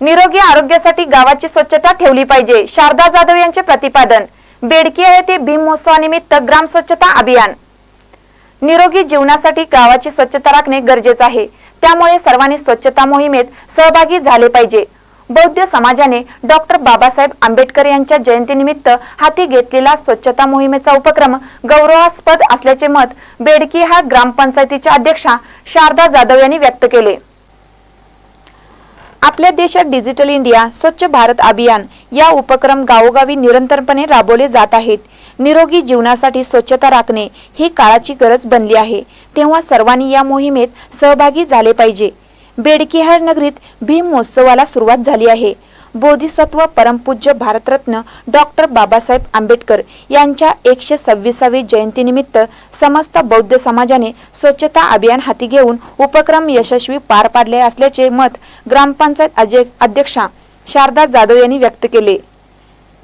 निरोगी आरोग्यासाठी गावाची स्वच्छता ठेवली पाहिजे. शारदा जाधव यांचे प्रतिपादन. बेडकी येथे भीम महोत्सवानिमित्त ग्राम स्वच्छता अभियान. निरोगी जीवनासाठी गावाची स्वच्छता राखणे गरजेचे आहे. त्यामुळे सर्वांनी स्वच्छता मोहिमेत सहभागी झाले पाहिजे. बौद्ध समाजाने डॉक्टर बाबासाहेब आंबेडकर यांच्या जयंतीनिमित्त हाती घेतलेला स्वच्छता मोहिमेचा उपक्रम गौरवास्पद असल्याचे मत बेडकी हा ग्रामपंचायतीच्या अध्यक्षा शारदा जाधव यांनी व्यक्त केले. आपल्या देशात डिजिटल इंडिया स्वच्छ भारत अभियान या उपक्रम गावोगावी निरंतरपणे राबवले जात आहेत. निरोगी जीवनासाठी स्वच्छता राखणे ही काळाची गरज बनली आहे. तेव्हा सर्वांनी या मोहिमेत सहभागी झाले पाहिजे. बेडकिहाळ नगरीत भीम महोत्सवाला सुरुवात झाली आहे. बोधिसत्व परमपूज्य भारतरत्न डॉक्टर बाबासाहेब आंबेडकर यांच्या एकशे सव्वीसावी जयंतीनिमित्त समस्त बौद्ध समाजाने स्वच्छता अभियान हाती घेऊन उपक्रम यशस्वी पार पाडले असल्याचे मत ग्रामपंचायत अध्यक्षा शारदा जाधव यांनी व्यक्त केले.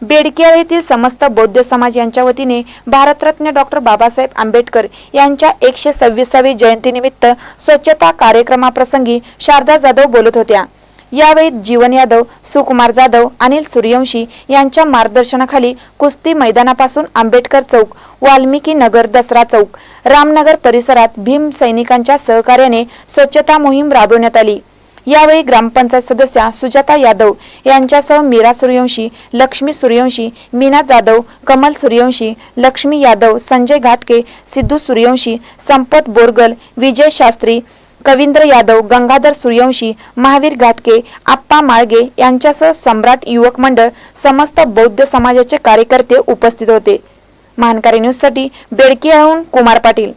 बेडकिया येथील समस्त बौद्ध समाज यांच्या वतीने भारतरत्न डॉक्टर बाबासाहेब आंबेडकर यांच्या एकशे सव्वीसावी जयंतीनिमित्त स्वच्छता कार्यक्रमाप्रसंगी शारदा जाधव बोलत होत्या. यावेळी जीवन यादव सुकुमार जाधव अनिल सूर्यवंशी यांच्या मार्गदर्शनाखाली कुस्ती मैदानापासून आंबेडकर चौक वाल्मिकी नगर दसरा चौक रामनगर परिसरात भीम सैनिकांच्या सहकार्याने स्वच्छता मोहीम राबवण्यात आली. यावेळी ग्रामपंचायत सदस्या सुजाता यादव यांच्यासह मीरा सूर्यवंशी लक्ष्मी सूर्यवंशी मीना जाधव कमल सूर्यवंशी लक्ष्मी यादव संजय घाटके सिद्धू सूर्यवंशी संपत बोरगल विजय शास्त्री कवींद्र यादव गंगाधर सूर्यवंशी महावीर घाटके आप्पा माळगे यांच्यासह सम्राट युवक मंडळ समस्त बौद्ध समाजाचे कार्यकर्ते उपस्थित होते. महानकारी न्यूजसाठी बेडकियाहून कुमार पाटील.